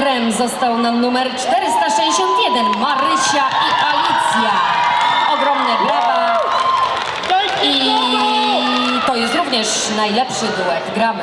krem został nam numer 461, Marysia i Alicja. Ogromne brawa i to jest również najlepszy duet. Gramy.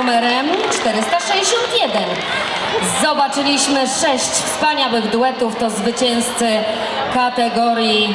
numerem 461. Zobaczyliśmy sześć wspaniałych duetów, to zwycięzcy kategorii